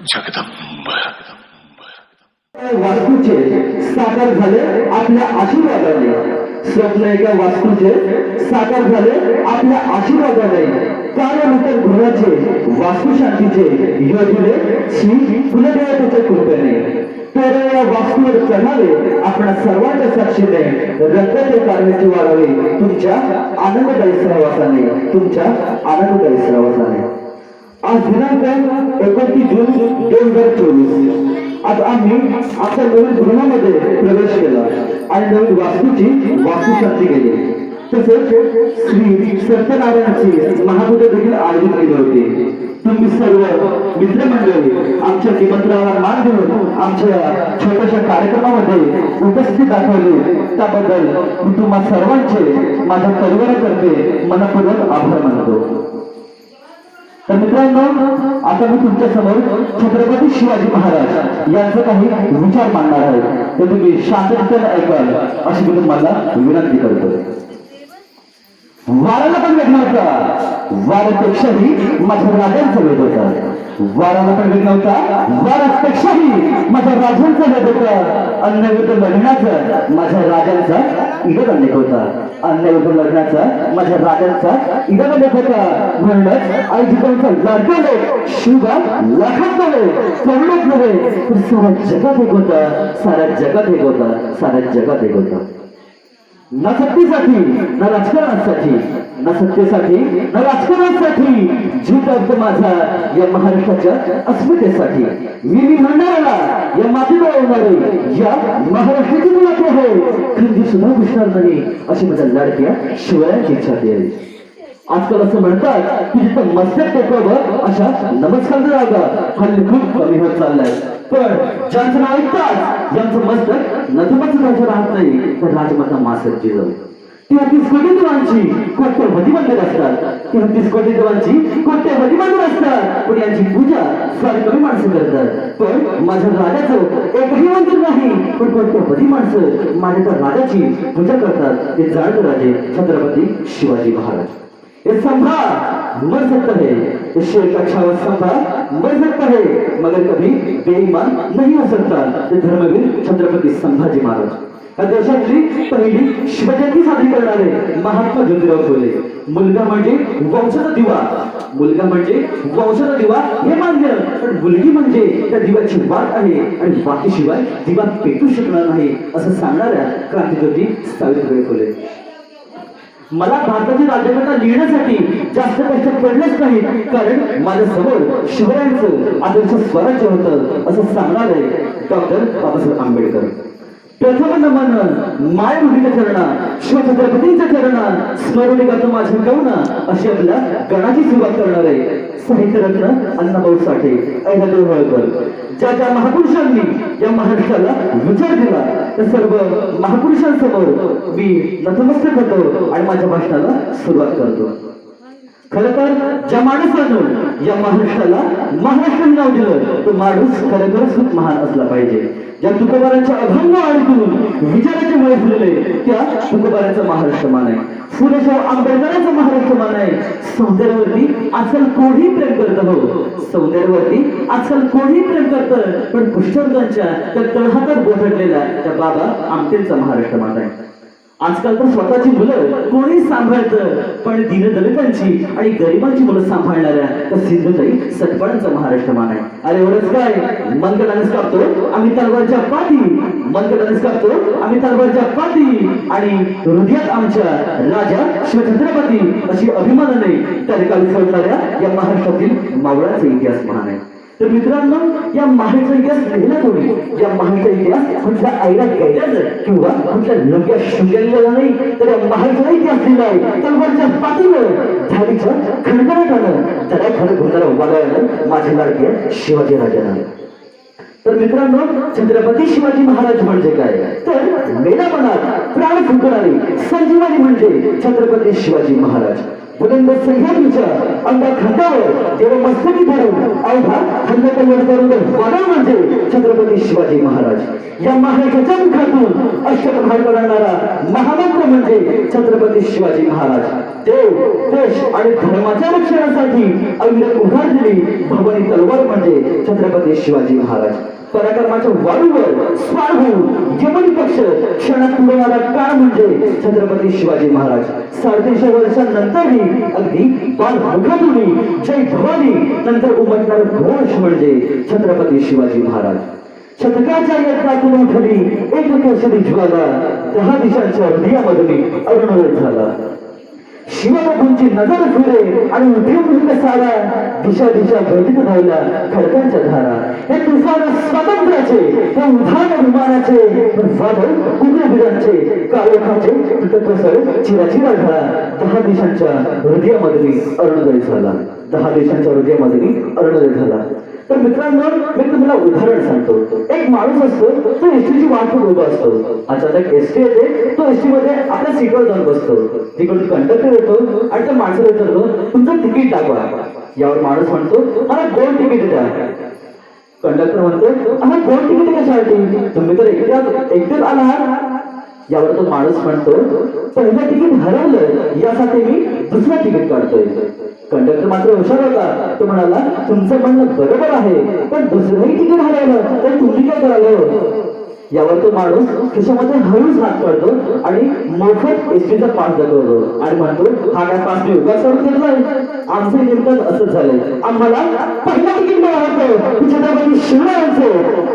जगदंब. वास्तूचे साकार झाले आपल्या आशीर्वादाने. स्वप्न एका वास्तूचे साकार झाले आपल्या आशीर्वादाने. कार्यानंतर गृहाचे वास्तुशांतीचे योजले श्री कुलदेवतेच्या कृपेने. तर या वास्तूवर चढावे आपण सर्वांच्या साक्षीने रक्ताचे कार्याचे वाढावे तुमच्या आनंददायी सहवासाने. तुमच्या आनंददायी सहवासाने. आज दिनांक एकोणतीस जून दोन हजार चोवीस. आज आम्ही आमच्या नवीन गृहामध्ये प्रवेश केला आणि नवीन वास्तूची वास्तुशांती केली. तसेच श्री सत्यनारायणची महापूजा देखील आयोजित केली होती. तुम्ही सर्व मित्रमंडळी आमच्या निमंत्रणाला मान देऊन आमच्या छोट्याशा कार्यक्रमामध्ये उपस्थित दाखवली. त्याबद्दल मी तुम्हा सर्वांचे माझ्या परिवारातर्फे मनपूर्वक आभार मानतो. तर मित्रांनो आता मी तुमच्यासमोर छत्रपती शिवाजी महाराज यांचं काही विचार मांडणार आहे. ते तुम्ही शांततेने ऐकाल अशी मी तुम्हाला विनंती करतो. वाराला पण वेगळा होता वारापेक्षाही माझ्या राजांचा वेग होता. वाराला पण वेगळा होता वारापेक्षाही माझ्या राजांचा वेग होता. अन्नविरुद्ध लढण्याचं माझ्या राजांचा इगदंडेक होता. अन्नविरुद्ध लढण्याचा माझ्या राजांचं इगदंडेक होता म्हणूनच आई जिकडचं लाडका लोक शिवबा लाखात नव्हे करोडोत नव्हे तर साऱ्या जगात एक होतं साऱ्या जगात एक होतं साऱ्या जगात एक होतं. न सत्तेसाठी न राजकारणासाठी न सत्तेसाठी न राजकारणासाठी जीव टाकतो माझा या महाराष्ट्राच्या अस्मितेसाठी. मी मी म्हणणाऱ्याला या मातीवर येणारे या महाराष्ट्राची मुलाखत हो. आहे खंडी सुद्धा घुसणार नाही अशी माझ्या लाडक्या शिवरायांची इच्छा आहे आजकाल असं म्हणतात की जिथं मस्तक टेकवावं अशा नमस्कार जागा हल्ली खूप कमी होत चाललाय. पण ज्यांचं नाव ऐकतात ज्यांचं मस्तक नथमस्तकाचं राहत नाही तर राजमाता मासरची जाऊ तेहतीस कोटी देवांची कोट्यवधी मंदिर असतात. तेहतीस कोटी देवांची कोट्यवधी मंदिर असतात. पण यांची पूजा फार कमी माणसं करतात. पण माझ्या राजाचं एकही मंदिर नाही पण कोट्यवधी माणसं माझ्या त्या राजाची पूजा करतात. ते जाणतो राजे छत्रपती शिवाजी महाराज. ये संभा मर सकता है इससे एक अच्छा छावा मर सकता है मगर कभी बेईमान नहीं हो सकता ते धर्मवीर छत्रपती संभाजी महाराज. या देशातली पहिली शिवजयंती साजरी करणारे महात्मा ज्योतिराव फुले. मुलगा म्हणजे वंशाचा दिवा. मुलगा म्हणजे वंशाचा दिवा हे मान्य. पण मुलगी म्हणजे त्या दिव्याची वाट आहे. आणि वाटीशिवाय दिवा पेटू शकणार नाही असं सांगणाऱ्या क्रांतिज्योती सावित्रीबाई फुले. मला भारताची राज्यघटना लिहिण्यासाठी जास्त कष्ट पडलेच नाही कारण माझ्यासमोर शिवरायांचं आदर्श स्वराज्य होतं असं सांगणारे डॉक्टर बाबासाहेब आंबेडकर. प्रथम नमन माय भूमीच्या चरणा शिवछत्रपतींच्या चरणा स्मरणिकाचं माझं माझ्या अशी आपल्या गणाची सुरुवात करणार आहे साहित्यरत्न अण्णाभाऊ साठे अहिल्यादेव होळकर. ज्या ज्या महापुरुषांनी या महाराष्ट्राला विचार दिला त्या सर्व महापुरुषांसमोर मी नतमस्तक होतो आणि माझ्या भाषणाला सुरुवात करतो. खर तर ज्या माणसानं या महाराष्ट्राला महाराष्ट्र नाव दिलं तो माणूस खरोखरच खूप महान असला पाहिजे. ज्या तुकोबारांच्या अभंग आणखून विचाराचे वय फुलले त्या तुकोबारांचा महाराष्ट्र मान आहे. फुलेशाह आंबेडकरांचा महाराष्ट्र मान आहे. सौंदर्यावरती आजकाल कोणी प्रेम करत हो? सौंदर्यावरती आजकाल कोणी प्रेम करत? पण पुष्कळकांच्या त्या तळहातात गोठडलेला त्या बाबा आमटेंचा महाराष्ट्र मान आहे. आजकाल तर स्वतःची मुलं कोणी सांभाळतं पण दीनदलितांची आणि गरिबांची मुलं सांभाळणाऱ्या तर सिंधुताई सटपणांचा महाराष्ट्र मान आहे. अरे एवढंच काय? मनगटानेच कापतो आम्ही तलवारच्या पाठी मनगटानेच कापतो आम्ही तलवारच्या पाठी आणि हृदयात आमच्या राजा शिवछत्रपती अशी अभिमानाने त्या ठिकाणी सोडणाऱ्या या महाराष्ट्रातील मावळाचा इतिहास महान आहे तर मित्रांनो या माहेरचा इतिहास लिहिला कोणी? या माहेरचा इतिहास कुठल्या आईला गैल्यानं किंवा कुठल्या लोक्या शुगेलेला नाही तर या माहेरचा इतिहास लिहिलाय तलवारच्या पाठीवर झाडीच्या खणखणाटानं त्याला खरं घुमणारा उभारायला माझे लाडके शिवाजी राजानं तर मित्रांनो छत्रपती शिवाजी महाराज म्हणजे काय? तर मेला मनात प्राण फुंकणारे संजीवनी म्हणजे छत्रपती शिवाजी महाराज. बुलंद सह्याद्रीच्या अंगा खंडावर देव मस्तकी धरून अवघा खंड कल्याण करून वाडा म्हणजे छत्रपती शिवाजी महाराज. या महाराजाच्या मुखातून अष्टक भाग करणारा महामंत्र म्हणजे छत्रपती शिवाजी महाराज. देव देश आणि धर्माच्या रक्षणासाठी अविरत उधार दिली भवानी तलवार म्हणजे छत्रपती शिवाजी महाराज. पराक्रमाच्या वाळूवर स्वार होऊन यमनी पक्ष क्षणात उडवणारा काळ म्हणजे छत्रपती शिवाजी महाराज. साडेतीनशे वर्षांनंतरही अगदी बाल मुखातूनही जय भवानी नंतर उमटणार घोष म्हणजे छत्रपती शिवाजी महाराज. शतकाच्या यत्नातून उठली एक केसरी ज्वाला दहा दिशांच्या हृदयामध्ये अरुणोदय झाला. शिवबाबूंची नजर फिरे आणि उठून सारा दिशा दिशा भेटीत राहिला खडकांच्या धारा. हे तुफान स्वातंत्र्याचे हे उधाण विमानाचे वादळ उग्रवीरांचे काळोखाचे तुटकसर चिराचिरा घडा दहा दिशांच्या हृदयामध्ये अरुणोदय झाला दहा दिशांच्या हृदयामध्ये अरुणोदय झाला तर मित्रांनो मी तुम्हाला उदाहरण सांगतो एक माणूस असतो तो एसटीची वाट उभा असतो अचानक एसटी येते तो एसटी मध्ये आपल्या सीटवर जाऊन बसतो तिकडून कंडक्टर येतो आणि त्या माणसाला विचारतो तुमचं तिकीट दाखवा यावर माणूस म्हणतो मला दोन तिकीट द्या कंडक्टर म्हणते आम्ही दोन तिकीट कशासाठी तुम्ही तर एकट्याच एकटेच आला यावर तो माणूस म्हणतो पहिलं तिकीट हरवलं यासाठी मी दुसरं तिकीट काढतोय. कंडक्टर मात्र हुशार होता. तो म्हणाला तुमचं म्हणणं बरोबर आहे पण दुसरंही तिकीट हरवलं तर तुम्ही काय कराल हो? यावर तो माणूस खिशामध्ये हळूच हात काढतो आणि मोफत एसटीचा पास दाखवतो. आणि म्हणतो हा काय पास मी उगाच काढून घेतलाय आमचं नेमकं असंच झालंय. आम्हाला पहिला तिकीट मिळालं होतं छत्रपती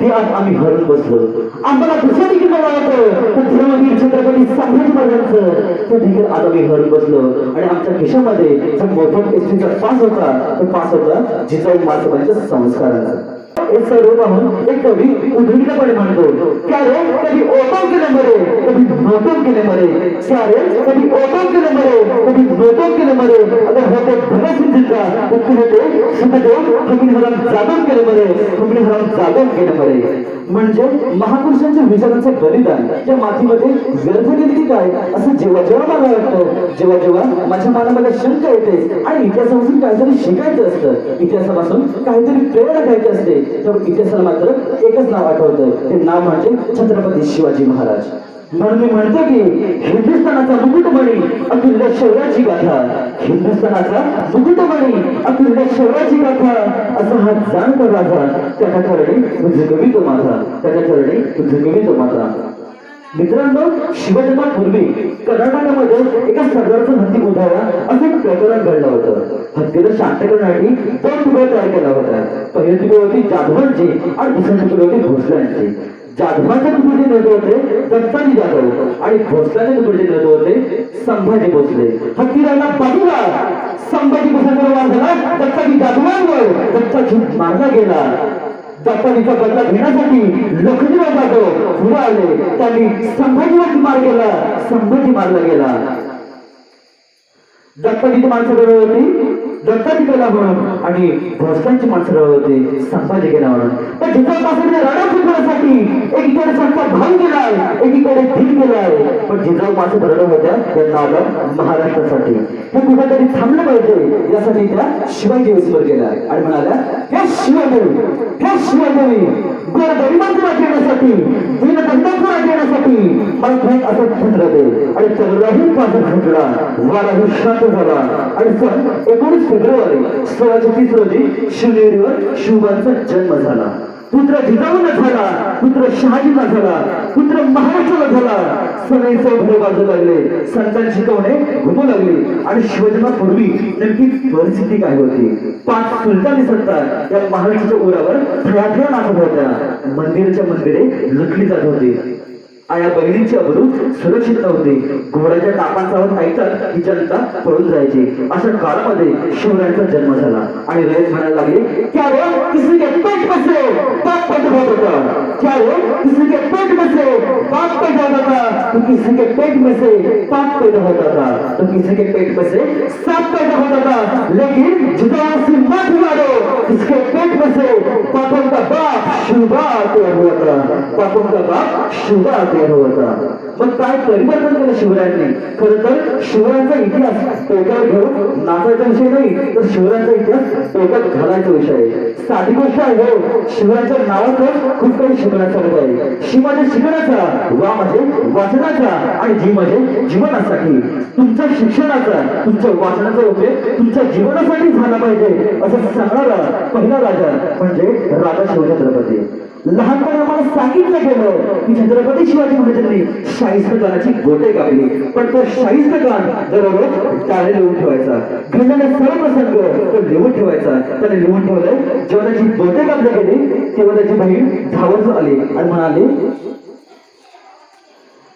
ते आज आम्ही हरून बसलो. आम्हाला दुसरं तिकीट मिळालं तर धर्मवीर छत्रपती संभाजी महाराजांचं ते देखील आज आम्ही हरून बसलो. आणि आमच्या खिशामध्ये जो मोफत एसटीचा पास होता तो पास होता जिजाऊ मातोबांच्या संस्कारांचा हे स्वरूप पाहून एक कवी उद्विग्नपणे म्हणतो. क्या कधी ओटो केले मरे कधी नोटो केले मरे. क्या कधी ओटो केले मरे कधी नोटो केले मरे. अगर होते धनसिद्धीचा उत्तर होते सुखदेव तुम्ही हराम जादव केले मरे तुम्ही हराम जादव केले मरे. म्हणजे महापुरुषांच्या विचारांचं बलिदान या मातीमध्ये व्यर्थ काय असं जेव्हा जेव्हा मला वाटतं जेव्हा जेव्हा माझ्या मनामध्ये शंका येते आणि इतिहासापासून काहीतरी शिकायचं असतं. इतिहासापासून काहीतरी प्रेरणा घ्यायची असते. तर इतिहासाला मात्र एकच नाव आठवतं. ते नाव म्हणजे छत्रपती शिवाजी महाराज. म्हणून मी म्हणतो की हिंदुस्थानाचा मुकुटमणी अतुल्य शौर्याची गाथा. हिंदुस्थानाचा मुकुटमणी अतुल्य शौर्याची गाथा. असा हा जाणता राजा. त्याच्या चरणी कवी तो माझा त्याच्या चरणी कवी तो माझा मित्रांनो शिवजन्मापूर्वी कर्नाटकामध्ये एका सरदारचा हत्ती उधावा असं एक प्रकरण घडलं होतं. हत्तीला शांत करण्यासाठी दोन तुकडे तयार केला होता. पहिली तुकडे होती जाधवांची आणि दुसरी तुकडे होती भोसल्यांची. जाधवांच्या तुकडीचे नेते होते दत्ताजी जाधव आणि भोसल्याचे तुकडीचे नेते होते संभाजी भोसले. हत्तीराला बाजूला संभाजी भोसल्यावर वार झाला. दत्ताजी जाधवांवर दत्ताजी मारला गेला. दत्ताजीचा बदला घेण्यासाठी लखनऊ जाधव पुढे आले त्यांनी संभाजीवरती मार केला. संभाजी मारला गेला. दत्ताजीची माणसं वेळ होती. दत्ताजी गेला म्हणून आणि भोसल्यांची माणसं वेळ होती. संभाजी गेला म्हणून. पण पासून लढा फुटण्यासाठी एकीकडे संत भाऊ गेलाय एकीकडे धीर गेलाय जिजाऊ माणसं रडत होत्या त्यांना आलं महाराष्ट्रासाठी. हे कुठेतरी थांबलं पाहिजे यासाठी त्या शिवाजी दिवसभर गेल्या. आणि म्हणाल्या हे शिवदेवी हे शिवदेवी गोर गरिबांचं वाचवण्यासाठी दीन दंडाचं वाचवण्यासाठी मला तुम्ही असं ठरलं दे आणि चंद्राही पासून फुटला वारा विश्रांत झाला. आणि सर एकोणीस फेब्रुवारी सोळाशे तीस रोजी शिवनेरीवर शिवबांचा जन्म झाला. पुत्र जिजाऊला झाला पुत्र शहाजीला झाला पुत्र महाराष्ट्राला झाला. सगळे सौभे बाजू लागले. संतान शिकवणे घुमू लागले. आणि शिवजन्मापूर्वी नक्की परिस्थिती काय होती? पाच सुलतानी सत्ता या महाराष्ट्राच्या उरावर थयाथया नाचत होत्या. मंदिराच्या मंदिरे लुटली जात होती. आया बहिणीची अबरू सुरक्षित नव्हते. घोड्याच्या टापांचा आवाज ऐकतात ही जनता पळून जायची. अशा काळामध्ये शिवरायांचा जन्म झाला. आणि रयत म्हणायला लागले क्या रे किसी के पेट में से बाप पैदा होत होता? क्या रे किसी के पेट में से बाप पैदा होता? था तो किसी के पेट में से पाप पैदा होता था। तो किसी के पेट में से सांप पैदा होता था। लेकिन जुदा से मत मारो इसके पेट में से पापों का बाप शुभा तयार होता पापूंचा बाप शुभा तयार होता पण काय परिवर्तन केलं शिवरायांनी? खरं तर शिवरायांचा इतिहास डोक्यावर घेऊन नाचायचा विषय नाही तर शिवरायांचा इतिहास डोक्यात घालायचा विषय आहे. साधी गोष्ट आहे हो, शिवरायांच्या नावाचं खूप काही शिकण्यासारखं आहे. शी म्हणजे शिकण्याचा वा म्हणजे वाचनाचा आणि जी म्हणजे जीवनासाठी. तुमच्या शिक्षणाचा तुमच्या वाचनाचा उपयोग तुमच्या जीवनासाठी झाला पाहिजे असं सांगणारा पहिला राजा म्हणजे राजा शिवछत्रपती. लहानपणी आम्हाला सांगितलं गेलं की छत्रपती शिवाजी महाराजांनी शाहिस्तखानाची गोटे कापली. पण तो शाहिस्तखान दररोज टाळे लिहून ठेवायचा. घडलेला सर्व प्रसंग तो लिहून ठेवायचा. त्याने लिहून ठेवलं जेव्हा त्याची गोटे कापली गेली तेव्हा त्याची बहीण धावत आली आणि म्हणाली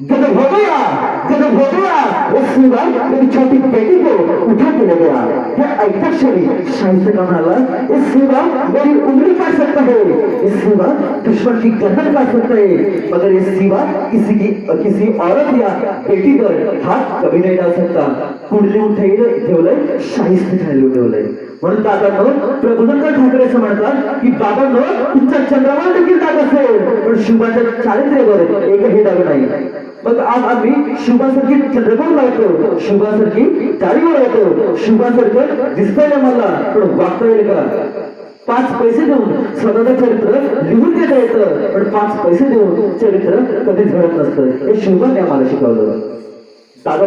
जब हो गया गजब हो. गया वो सिवा मेरी छोटी बेटी को उठा के ले गया क्या ऐसा शरीर शाही का म्हणाला इस सिवा मेरी उंगली काट सकता है? इस सिवा दुश्मन की गर्दन काट सकता है? मगर इस सिवा किसी की किसी औरत या बेटी पर हाथ कभी नहीं डाल सकता. कुंडली उठवलंय ठेवलंय शाहिस्त खाली ठेवलंय. म्हणून दादांनो प्रभुशंकर ठाकरे असं म्हणतात की बाबांनो तुमच्या चंद्रावर देखील दाग असेल. पण शुभाच्या चारित्र्यावर एकही दाग नाही. मग आज आम्ही शुभासारखी चंद्रकोर लावतो शुभासारखी चारीवर येतो शुभासारखं दिसतंय ना मला पण वागता येईल का? पाच पैसे देऊन स्वतःचं चरित्र लिहून घेता येतं पण पाच पैसे देऊन चरित्र कधीच घडत नसतं. हे शुभाने आम्हाला शिकवलं. दादा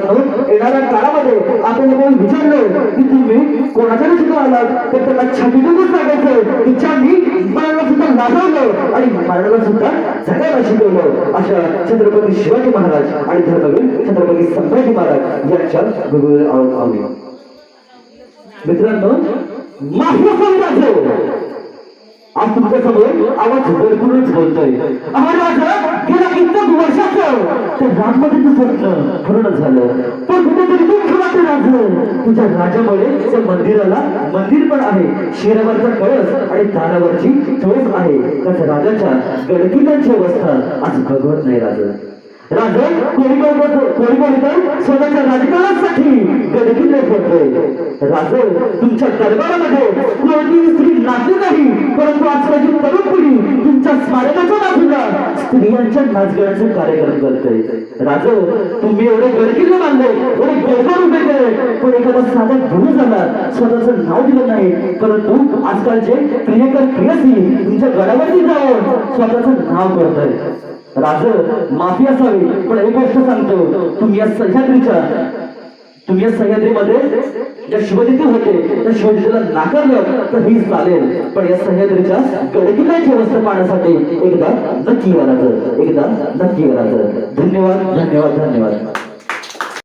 येणाऱ्या काळामध्ये आपण कोण विचारलं की तुम्ही कोणाच्या सुद्धा आलात? तर त्याला छातीतूनच सांगायचं. की ज्यांनी मराला सुद्धा नाचवलं आणि मराला सुद्धा झगायला शिकवलं. अशा छत्रपती शिवाजी महाराज आणि धर्मवीर छत्रपती संभाजी महाराज यांच्या गुरुवर आहोत मित्रांनो माफी समाज आज तुमच्यासमोर आवाज भरपूरच बोलतोय. अहो राजा गेल्या कित्येक वर्षाचं ते राममध्येच स्वप्न पूर्ण झालं. पण कुठेतरी दुःख वाटतं राज तुझ्या राजामुळे त्या मंदिराला मंदिर पण आहे. शिरावरचा कळस आणि दारावरची चोख आहे. त्याच्या राजाच्या गडकिल्ल्यांची अवस्था आज भगवत नाही राजा. राजा कोणी कोणी कोणी तर स्वतःच्या राजकारणासाठी गडकिल्ले करतोय राजा तुमच्या दरबारामध्ये कोणतीही स्त्री नाचली नाही परंतु आजकालची तरुण पिढी तुमच्या स्मारकाच्या बाजूला स्त्रियांच्या नाचगाण्याचे कार्यक्रम करतोय राज तुम्ही एवढे गडकिल्ले बांधले एवढे गोगड उभे केले पण एखादा साधा गुरु झाला स्वतःचं नाव दिलं नाही परंतु आजकालचे प्रियकर प्रियसी तुमच्या गडावरती जाऊन स्वतःचं नाव करताय राज माफी असावी पण एक गोष्ट सांगतो. तुम्ही या सह्याद्रीच्या तुम्ही या सह्याद्रीमध्ये ज्या शिवजिती होते त्या शिवजितीला नाकारलं तर ही चालेल. पण या सह्याद्रीच्या गडकिल्ल्याची अवस्था पाहण्यासाठी एकदा नक्की या एकदा नक्की या धन्यवाद धन्यवाद धन्यवाद.